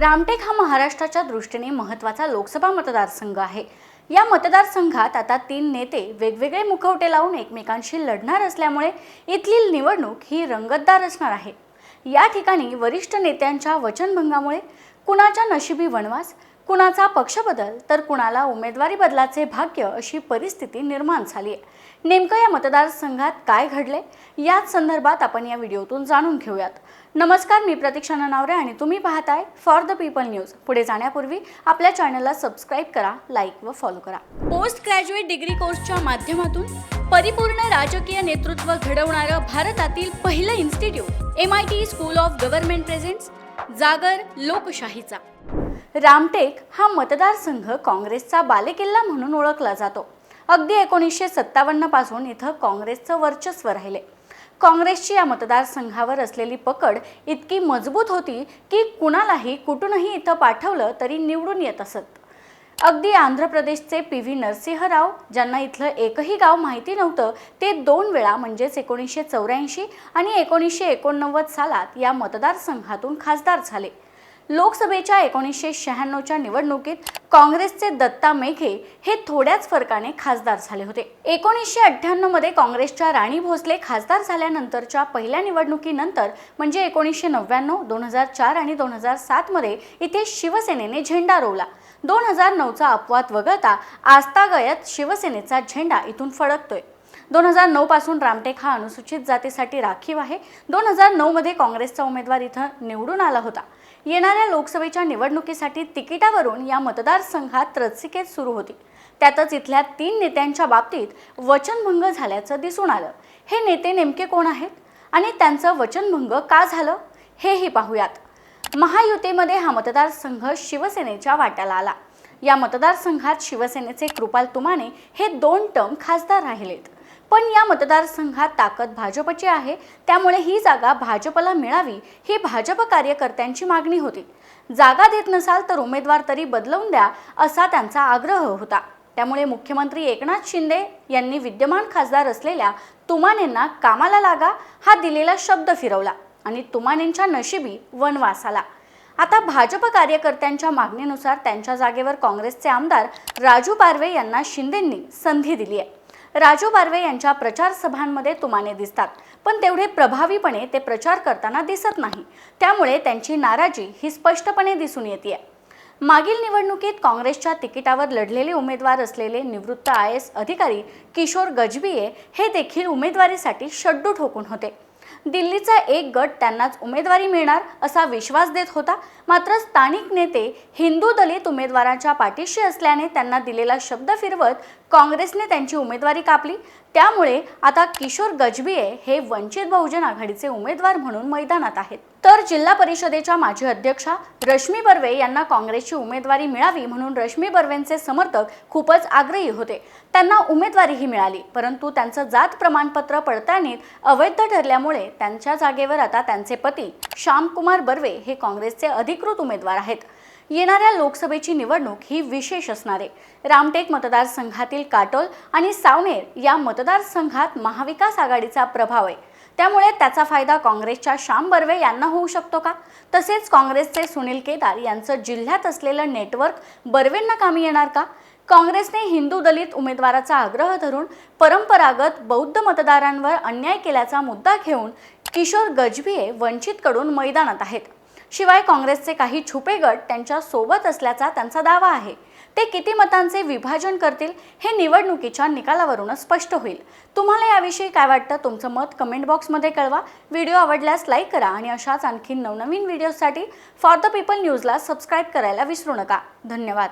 रामटेक हा महाराष्ट्राच्या दृष्टीने महत्त्वाचा लोकसभा मतदारसंघ आहे. या मतदारसंघात आता तीन नेते वेगवेगळे मुखवटे लावून एकमेकांशी लढणार असल्यामुळे इथली निवडणूक ही रंगतदार असणार आहे. या ठिकाणी वरिष्ठ नेत्यांच्या वचनभंगामुळे कुणाच्या नशिबी वनवास कुणाचा पक्षबदल तर कुणाला उमेदवारी बदलाचे भाग्य अशी परिस्थिती निर्माण झाली आहे नेमकं या मतदारसंघात काय घडले? याच संदर्भात आपण या व्हिडिओतून जाणून घेऊयात. नमस्कार मी प्रतीक्षा ननावरे आणि तुम्ही पाहताय फॉर द पीपल न्यूज पुढे जाण्यापूर्वी आपल्या चॅनलला सबस्क्राईब करा लाईक व फॉलो करा. पोस्ट ग्रॅज्युएट डिग्री कोर्सच्या माध्यमातून परिपूर्ण राजकीय नेतृत्व घडवणारं भारतातील पहिलं institute M I T school of government presents जागर लोकशाहीचा. रामटेक हा मतदारसंघ काँग्रेसचा बालेकिल्ला म्हणून ओळखला जातो. अगदी एकोणीसशे सत्तावन्नपासून इथं काँग्रेसचं वर्चस्व राहिले. काँग्रेसची या मतदारसंघावर असलेली पकड इतकी मजबूत होती की कुणालाही कुठूनही इथं पाठवलं तरी निवडून येत असत. अगदी आंध्र प्रदेशचे पी व्ही नरसिंहराव ज्यांना इथलं एकही गाव माहिती नव्हतं ते दोन वेळा म्हणजेच एकोणीसशे चौऱ्याऐंशी आणि एकोणीसशे एकोणनव्वद सालात या मतदारसंघातून खासदार झाले. लोकसभेच्या एकोणीसशे शहाण्णवच्या निवडणुकीत काँग्रेसचे दत्ता मेघे हे थोड्याच फरकाने खासदार झाले होते. एकोणीसशे अठ्ठ्याण्णवमध्ये काँग्रेसच्या राणी भोसले खासदार झाल्यानंतरच्या पहिल्या निवडणुकीनंतर म्हणजे एकोणीसशे नव्याण्णव दोन हजार चार आणि दोन हजार सातमध्ये इथे शिवसेनेने झेंडा रोवला. दोन हजार नऊचा अपवाद वगळता आस्तागयत शिवसेनेचा झेंडा इथून फडकतोय. दोन हजार नऊ पासून रामटेक हा अनुसूचित जातीसाठी राखीव आहे. दोन हजार नऊमध्ये काँग्रेसचा उमेदवार इथं निवडून आला होता. येणाऱ्या लोकसभेच्या निवडणुकीसाठी तिकिटावरून या मतदारसंघात रसिकेत सुरू होती. त्यातच इथल्या तीन नेत्यांच्या बाबतीत वचनभंग झाल्याचं दिसून आलं. हे नेते नेमके कोण आहेत? आणि त्यांचं वचनभंग का झालं? हेही पाहूयात. महायुतीमध्ये हा मतदारसंघ शिवसेनेच्या वाट्याला आला. या मतदारसंघात शिवसेनेचे कृपाल तुमाने हे दोन टर्म खासदार राहिलेत. पण या मतदारसंघात ताकद भाजपची आहे. त्यामुळे ही जागा भाजपला मिळावी ही भाजप कार्यकर्त्यांची मागणी होती. जागा देत नसाल तर उमेदवार तरी बदलवून द्या असा त्यांचा आग्रह होता. त्यामुळे मुख्यमंत्री एकनाथ शिंदे यांनी विद्यमान खासदार असलेल्या तुमानेंना कामाला लागा हा दिलेला शब्द फिरवला आणि तुमानेंच्या नशिबी वनवास आला आता भाजप कार्यकर्त्यांच्या मागणीनुसार त्यांच्या जागेवर काँग्रेसचे आमदार राजू पारवे यांना शिंदेंनी संधी दिली आहे राजू बार्वे यांच्या प्रचार सभांमध्ये तुमाने दिसतात. पण तेवढे प्रभावीपणे ते प्रचार करताना दिसत नाही. त्यामुळे त्यांची नाराजी ही स्पष्टपणे दिसून येते मागील निवडणुकीत काँग्रेसच्या तिकिटावर लढलेले उमेदवार असलेले निवृत्त आय एस अधिकारी किशोर गजबिये हे देखील उमेदवारीसाठी शड्डू ठोकून होते. दिल्लीचा एक गट त्यांनाच उमेदवारी मिळणार असा विश्वास देत होता. मात्र स्थानिक नेते हिंदू दलित उमेदवारांच्या पाठीशी असल्याने त्यांना दिलेला शब्द फिरवत काँग्रेसने त्यांची उमेदवारी कापली. त्यामुळे आता किशोर गजबिये हे वंचित बहुजन आघाडीचे उमेदवार म्हणून मैदानात आहेत. तर जिल्हा परिषदेच्या माजी अध्यक्षा रश्मी बर्वे यांना काँग्रेसची उमेदवारी मिळावी म्हणून रश्मी बर्वेंचे समर्थक खूपच आग्रही होते. त्यांना उमेदवारीही मिळाली परंतु त्यांचं जात प्रमाणपत्र पडताळणीत अवैध ठरल्यामुळे त्यांच्या जागेवर आता त्यांचे पती श्यामकुमार बर्वे हे काँग्रेसचे अधिकृत उमेदवार आहेत. येणाऱ्या लोकसभेची निवडणूक ही विशेष असणार आहे. रामटेक मतदारसंघातील काटोल आणि सावनेर या मतदारसंघात महाविकास आघाडीचा प्रभाव आहे. त्यामुळे त्याचा फायदा काँग्रेसच्या श्याम बर्वे यांना होऊ शकतो का? तसेच काँग्रेसचे सुनील केदार यांचं जिल्ह्यात असलेलं नेटवर्क बर्वेंना कामी येणार का? काँग्रेसने हिंदू दलित उमेदवाराचा आग्रह धरून परंपरागत बौद्ध मतदारांवर अन्याय केल्याचा मुद्दा घेऊन किशोर गजभिये वंचितकडून मैदानात आहेत. शिवाय काँग्रेसचे काही छुपे गट त्यांच्यासोबत असल्याचा त्यांचा दावा आहे. ते किती मतांचे विभाजन करतील हे निवडणुकीच्या निकालावरूनच स्पष्ट होईल. तुम्हाला याविषयी काय वाटतं? तुमचं मत कमेंट बॉक्समध्ये कळवा. व्हिडिओ आवडल्यास लाईक करा आणि अशाच आणखी नवनवीन व्हिडिओसाठी फॉर द पीपल न्यूजला सबस्क्राईब करायला विसरू नका. धन्यवाद.